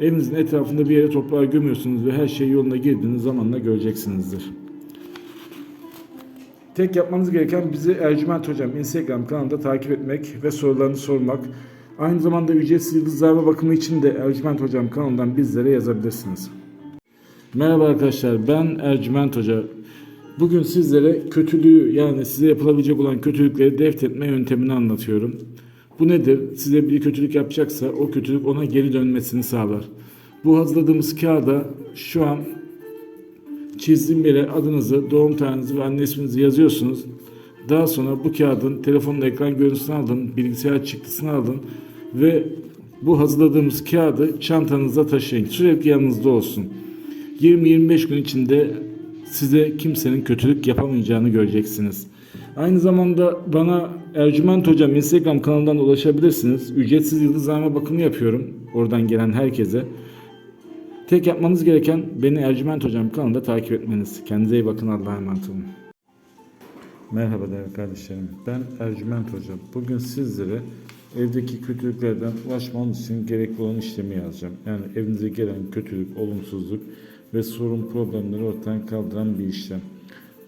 evinizin etrafında bir yere toprağa gömüyorsunuz ve her şey yoluna girdiğiniz zamanla göreceksinizdir. Tek yapmanız gereken bizi Ercüment Hocam Instagram kanalında takip etmek ve sorularını sormak. Aynı zamanda ücretsiz yıldızlarla bakımı için de Ercüment Hocam kanalından bizlere yazabilirsiniz. Merhaba arkadaşlar ben Ercüment Hoca. Bugün sizlere kötülüğü yani size yapılabilecek olan kötülükleri deftetme yöntemini anlatıyorum. Bu nedir? Size bir kötülük yapacaksa o kötülük ona geri dönmesini sağlar. Bu hazırladığımız kağıda şu an çizdiğim yere adınızı, doğum tarihinizi ve anne isminizi yazıyorsunuz. Daha sonra bu kağıdın telefonun ekran görüntüsünü alın, bilgisayar çıktısını alın ve bu hazırladığımız kağıdı çantanızda taşıyın. Sürekli yanınızda olsun. 20-25 gün içinde size kimsenin kötülük yapamayacağını göreceksiniz. Aynı zamanda bana Ercüment Hocam Instagram kanalından ulaşabilirsiniz. Ücretsiz yıldızlama bakımı yapıyorum. Oradan gelen herkese. Tek yapmanız gereken beni Ercüment Hocam kanalında takip etmeniz. Kendinize iyi bakın. Allah'a emanet olun. Merhaba değerli kardeşlerim. Ben Ercüment Hocam. Bugün sizlere evdeki kötülüklerden ulaşmanız için gerekli olan işlemi yazacağım. Yani evinize gelen kötülük, olumsuzluk ve sorun problemleri ortadan kaldıran bir işlem.